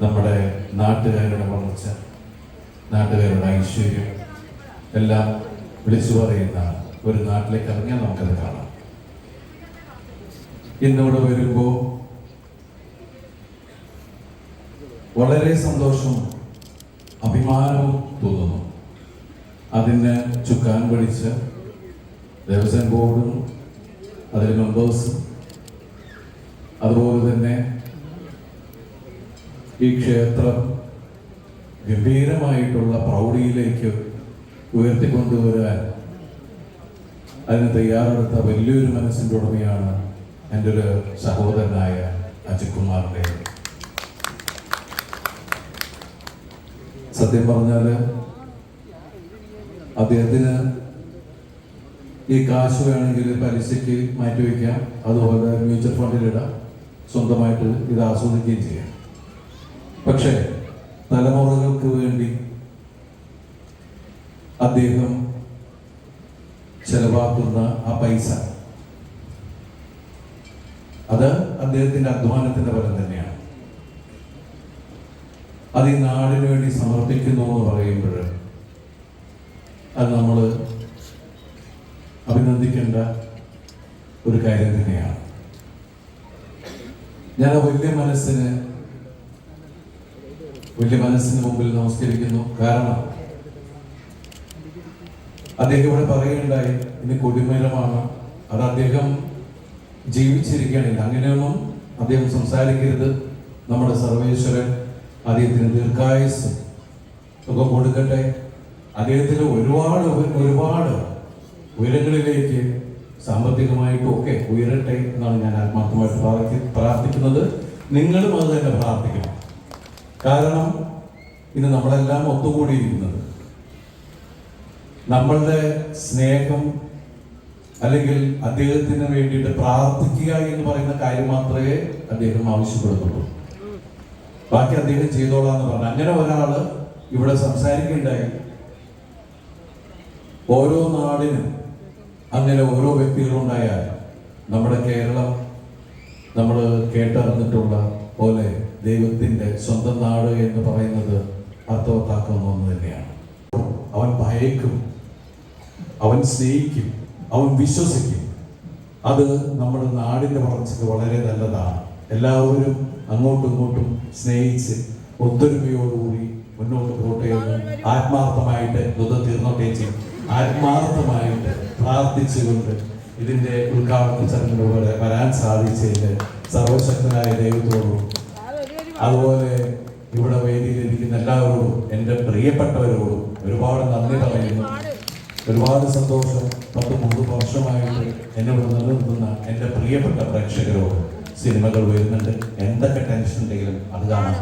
നമ്മുടെ നാട്ടുകാരുടെ വളർച്ച നാട്ടുകാരുടെ ഐശ്വര്യം എല്ലാം വിളിച്ചു പറയുന്ന ഒരു നാട്ടിലേക്ക് ഇറങ്ങിയാൽ നമുക്കത് കാണാം. ഇന്നിവിടെ വരുമ്പോൾ വളരെ സന്തോഷവും അഭിമാനവും തോന്നുന്നു. അതിന് ചുക്കാൻ പിടിച്ച് ദേവസ്വം ബോർഡും അതിലെ മെമ്പേഴ്സും അതുപോലെ തന്നെ ഈ ക്ഷേത്രം ഗംഭീരമായിട്ടുള്ള പ്രൗഢിയിലേക്ക് ഉയർത്തിക്കൊണ്ടുവരാൻ അതിന് തയ്യാറെടുത്ത വലിയൊരു മനസ്സിന്റെ ഉടമയാണ് എന്റെ ഒരു സഹോദരനായ അജിത്കുമാറിന്റെ. സത്യം പറഞ്ഞാൽ അദ്ദേഹത്തിന് ഈ കാശ് വേണമെങ്കിൽ പലിശയ്ക്ക് മാറ്റിവെക്കാം. അതുപോലെ മ്യൂച്വൽ ഫണ്ടിലിടാം സ്വന്തമായിട്ട് ഇത് ആസ്വദിക്കുകയും ചെയ്യാം. പക്ഷേ തലമുറകൾക്ക് വേണ്ടി അദ്ദേഹം ചെലവാക്കുന്ന ആ പൈസ അത് അദ്ദേഹത്തിന്റെ അധ്വാനത്തിന്റെ ഫലം തന്നെയാണ്. അത് ഈ നാടിന് വേണ്ടി സമർപ്പിക്കുന്നു എന്ന് പറയുമ്പോൾ അത് നമ്മൾ അഭിനന്ദിക്കേണ്ട ഒരു കാര്യം തന്നെയാണ്. ഞാൻ വലിയ മനസ്സിന് വലിയ മനസ്സിന് മുമ്പിൽ നമസ്കരിക്കുന്നു. കാരണം അദ്ദേഹം ഇവിടെ പറയുകയുണ്ടായി ഇനി കൊടിമരമാണ് അത് അദ്ദേഹം ജീവിച്ചിരിക്കുകയാണെങ്കിൽ അങ്ങനെയൊന്നും അദ്ദേഹം സംസാരിക്കരുത്. നമ്മുടെ സർവേശ്വരൻ അദ്ദേഹത്തിന് ദീർഘായുസ് ഒക്കെ കൊടുക്കട്ടെ. അദ്ദേഹത്തിന് ഒരുപാട് ഒരുപാട് ഉയരങ്ങളിലേക്ക് സാമ്പത്തികമായിട്ടും ഒക്കെ ഉയരട്ടെ എന്നാണ് ഞാൻ ആത്മാർത്ഥമായിട്ട് പ്രാർത്ഥി പ്രാർത്ഥിക്കുന്നത്. നിങ്ങളും അത് തന്നെ പ്രാർത്ഥിക്കണം. കാരണം ഇന്ന് നമ്മളെല്ലാം ഒത്തുകൂടിയിരിക്കുന്നത്. നമ്മളുടെ സ്നേഹം അല്ലെങ്കിൽ അദ്ദേഹത്തിന് വേണ്ടിയിട്ട് പ്രാർത്ഥിക്കുക എന്ന് പറയുന്ന കാര്യം മാത്രമേ അദ്ദേഹം ആവശ്യപ്പെടുന്നുള്ളൂ. ബാക്കി അദ്ദേഹം ചെയ്തോളാം എന്ന് പറഞ്ഞു. അങ്ങനെ ഒരാൾ ഇവിടെ സംസാരിക്കുകയുണ്ടായി. ഓരോ നാടിനും അങ്ങനെ ഓരോ വ്യക്തികളുണ്ടായാൽ നമ്മുടെ കേരളം നമ്മൾ കേട്ടറിഞ്ഞിട്ടുള്ള പോലെ ദൈവത്തിന്റെ സ്വന്തം നാട് എന്ന് പറയുന്നത് അർത്ഥവത്താക്കുന്ന ഒന്ന് തന്നെയാണ്. അവൻ ഭയക്കും. അവൻ സ്നേഹിക്കും. അവൻ വിശ്വസിക്കും. അത് നമ്മുടെ നാടിന്റെ വളർച്ചയ്ക്ക് വളരെ നല്ലതാണ്. എല്ലാവരും അങ്ങോട്ടും ഇങ്ങോട്ടും സ്നേഹിച്ച് ഒത്തൊരുമയോടുകൂടി മുന്നോട്ട് പോട്ടെ എന്ന് ആത്മാർത്ഥമായിട്ട് ദുഃഖം തീർന്നോട്ടെ ചെയ്യും. ആത്മാർത്ഥമായിട്ട് പ്രാർത്ഥിച്ചുകൊണ്ട് ഇതിന്റെ ഉദ്ഘാടന ചടങ്ങിലൂടെ വരാൻ സാധിച്ചതിന് സർവശക്തനായ ദൈവത്തോടും അതുപോലെ ഇവിടെ വേദിയിലിരിക്കുന്ന എല്ലാവരോടും എന്റെ പ്രിയപ്പെട്ടവരോടും ഒരുപാട് നന്ദി പറയുന്നു. ഒരുപാട് സന്തോഷം. പത്ത് മൂന്ന് വർഷമായിട്ട് എന്നെ ഇവിടെ നിലനിർത്തുന്ന എന്റെ പ്രിയപ്പെട്ട പ്രേക്ഷകരോട് സിനിമകൾ വരുന്നുണ്ട്. എന്തൊക്കെ ടെൻഷൻ ഉണ്ടെങ്കിലും അത് കാണാൻ